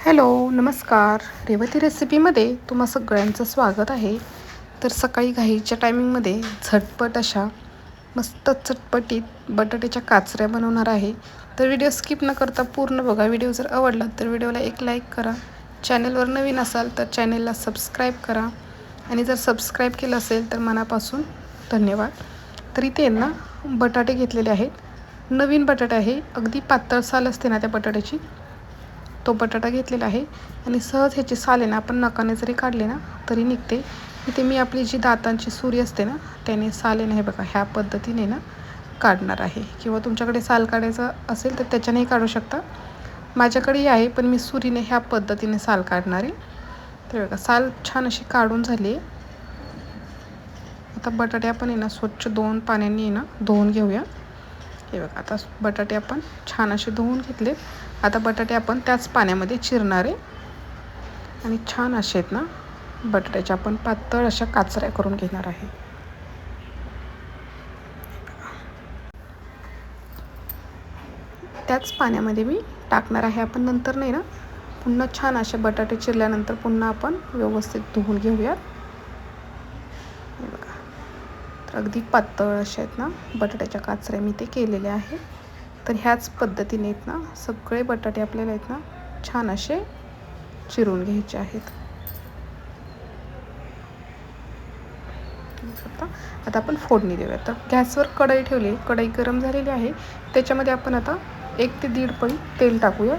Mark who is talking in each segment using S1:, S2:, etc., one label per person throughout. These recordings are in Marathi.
S1: हॅलो नमस्कार. रेवती रेसिपीमध्ये तुम्हा सगळ्यांचं स्वागत आहे. तर सकाळी घाईच्या टायमिंगमध्ये झटपट अशा मस्त चटपटीत बटाट्याच्या काचऱ्या बनवणार आहे. तर व्हिडिओ स्किप न करता पूर्ण बघा. व्हिडिओ जर आवडला तर व्हिडिओला एक लाईक करा. चॅनलवर नवीन असाल तर चॅनलला सबस्क्राईब करा. आणि जर सबस्क्राईब केलं असेल तर मनापासून धन्यवाद. तर इथे ना बटाटे घेतलेले आहेत. नवीन बटाटे आहे. अगदी पातळ साल असते ना त्या बटाट्याची. तो बटाटा घेतलेला आहे. आणि सहज ह्याची साले ना आपण नकाने जरी काढले ना तरी निघते. इथे मी आपली जी दातांची सुरी असते ना त्याने साले ना हे बघा ह्या पद्धतीने ना काढणार आहे. किंवा तुमच्याकडे साल काढायचं असेल तर त्याच्यानेही काढू शकता. माझ्याकडेही आहे पण मी सुरीने ह्या पद्धतीने साल काढणार आहे. तर बघा साल छान अशी काढून झाली आहे. आता बटाटे आपण आहे ना स्वच्छ दोन पाण्याने ना धुवून घेऊया. हे बघा आता बटाटे आपण छान असे धुवून घेतले आता बटाटे आपण त्याच पाण्यामध्ये चिरणार आहे. आणि छान असे आहेत ना बटाट्याच्या आपण पातळ अशा काचऱ्या करून घेणार आहे. त्याच पाण्यामध्ये मी टाकणार आहे आपण नंतर नाही ना पुन्हा छान असे बटाटे चिरल्यानंतर पुन्हा आपण व्यवस्थित धुवून घेऊयात. बघा. तर अगदी पातळ असे आहेत ना बटाट्याच्या काचऱ्या मी ते केलेले आहे तर ह्याच पद्धतीने आहेत ना सगळे बटाटे आपल्याला आहेत ना छान असे चिरून घ्यायचे आहेत. आता आपण फोडणी देऊया तर गॅसवर कढई ठेवली कढई गरम झालेली आहे. त्याच्यामध्ये आपण आता एक ते दीड पळी तेल टाकूया.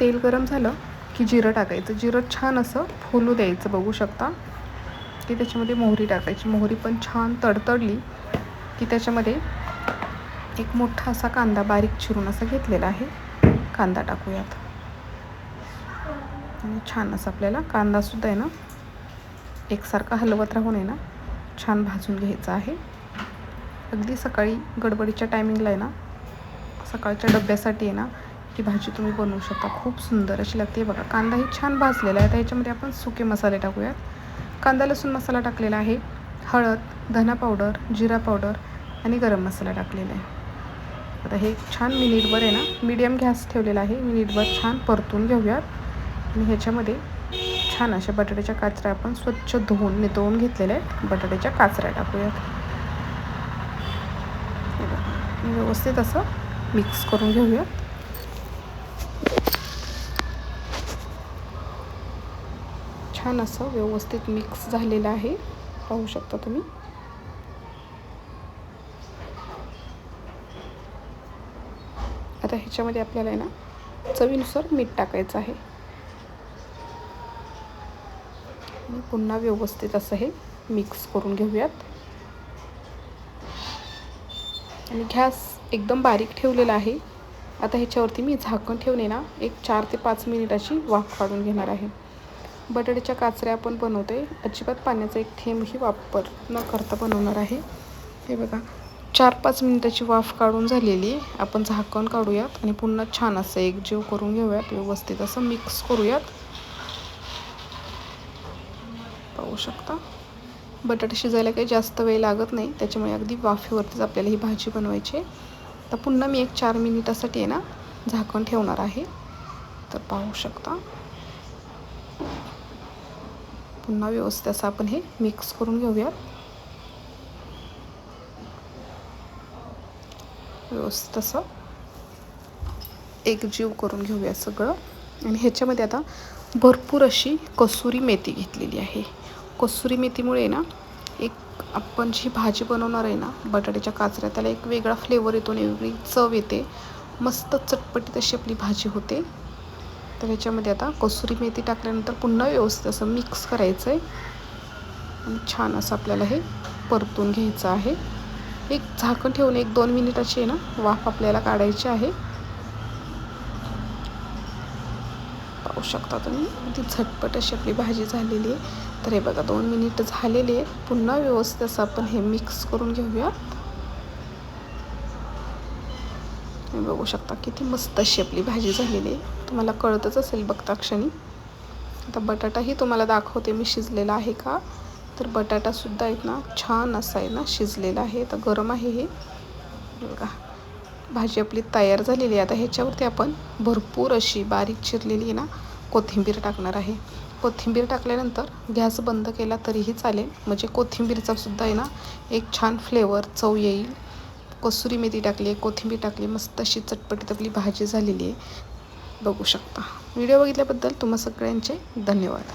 S1: तेल गरम झालं की जिरं टाकायचं. जिरं छान असं फुलू द्यायचं बघू शकता. की त्याच्यामध्ये मोहरी टाकायची. मोहरी पण छान तडतडली की त्याच्यामध्ये एक मोठा असा कांदा बारीक चिरून असा घेतलेला आहे. कांदा टाकूयात. आणि छान असं आपल्याला कांदासुद्धा आहे ना एकसारखा हलवत राहून आहे ना छान भाजून घ्यायचा आहे. अगदी सकाळी गडबडीच्या टायमिंगला आहे ना सकाळच्या डब्यासाठी आहे ना ही भाजी तुम्ही बनवू शकता. खूप सुंदर अशी लागते. बघा कांदाही छान भाजलेला आहे. त्याच्यामध्ये आपण सुके मसाले टाकूयात. कांदा लसूण मसाला टाकलेला आहे. हळद धना पावडर जिरा पावडर आणि गरम मसाला टाकलेला आहे. आता हे छान मिनिटभर आहे ना मीडियम गॅस ठेवलेला आहे. मिनिटभर छान परतून घेऊयात. आणि ह्याच्यामध्ये छान अशा बटाट्याच्या काचऱ्या आपण स्वच्छ धुवून नितळून घेतलेल्या आहेत. बटाट्याच्या काचऱ्या टाकूयात. व्यवस्थित असं मिक्स करून घेऊयात. छान असं व्यवस्थित मिक्स झालेलं आहे. पाहू शकता तुम्ही. आता ह्याच्यामध्ये आपल्याला आहे ना चवीनुसार मीठ टाकायचं आहे. आणि पुन्हा व्यवस्थित असं हे मिक्स करून घेऊयात. आणि गॅस एकदम बारीक ठेवलेला आहे. आता ह्याच्यावरती मी झाकण ठेवणे ना एक चार ते पाच मिनिटाची वाफ काढून घेणार आहे. बटाट्याच्या काचऱ्या आपण बनवते अजिबात पाण्याचा एक थेंबही वापर न करता बनवणार आहे. हे बघा चार पाच मिनिटाची वाफ काढून झालेली आपण झाकण काढूयात आणि पुन्हा छान असं एक जीव करून घेऊयात. व्यवस्थित असं मिक्स करूयात. पाहू शकता? बटाटे शिजायला काही जास्त वेळ लागत नाही. त्याच्यामुळे अगदी वाफेवरतीच आपल्याला ही भाजी बनवायची आहे. तर पुन्हा मी एक चार मिनिटासाठी आहे ना झाकण ठेवणार आहे. तर पाहू शकता? पुन्हा व्यवस्थित असं आपण हे मिक्स करून घेऊयात. व्यवस्थित असं. एकजीव करून घेऊया सगळं. आणि ह्याच्यामध्ये आता भरपूर अशी कसुरी मेथी घेतलेली आहे. कसुरी मेथीमुळे ना एक आपण जी भाजी बनवणार आहे ना बटाट्याच्या काचऱ्या त्याला एक वेगळा फ्लेवर येतो आणि वेगळी चव येते. मस्त चटपटीत अशी आपली भाजी होते. तर ह्याच्यामध्ये आता कसुरी मेथी टाकल्यानंतर पुन्हा व्यवस्थित असं मिक्स करायचं आहे आणि छान असं आपल्याला हे परतून घ्यायचं आहे. एक झाकण ठेवून एक दोन मिनिटाची आहे ना वाफ आपल्याला काढायची आहे. पाहू शकता तुम्ही ती झटपट अशी आपली भाजी झालेली आहे. तर हे बघा दोन मिनिट झालेली आहे. पुन्हा व्यवस्थित असं आपण हे मिक्स करून घेऊया. बघू शकता किती मस्त अशी आपली भाजी झालेली आहे. तुम्हाला कळतच असेल बघता क्षणी. आता बटाटाही तुम्हाला दाखवते मी शिजलेला आहे का? तर बटाटासुद्धा आहेत ना छान असा आहे ना शिजलेला आहे. तर गरम आहे हे. बघा भाजी आपली तयार झालेली आहे. आता ह्याच्यावरती आपण भरपूर अशी बारीक चिरलेली आहे ना कोथिंबीर टाकणार आहे. कोथिंबीर टाकल्यानंतर गॅस बंद केला तरीही चालेल. म्हणजे कोथिंबीरचा सुद्धा आहे ना एक छान फ्लेवर चव येईल. कसुरी मेथी टाकली आहे कोथिंबीर टाकली मस्त अशी चटपटीत आपली भाजी झालेली आहे. बघू शकता. व्हिडिओ बघितल्याबद्दल तुम्हा सगळ्यांचे धन्यवाद.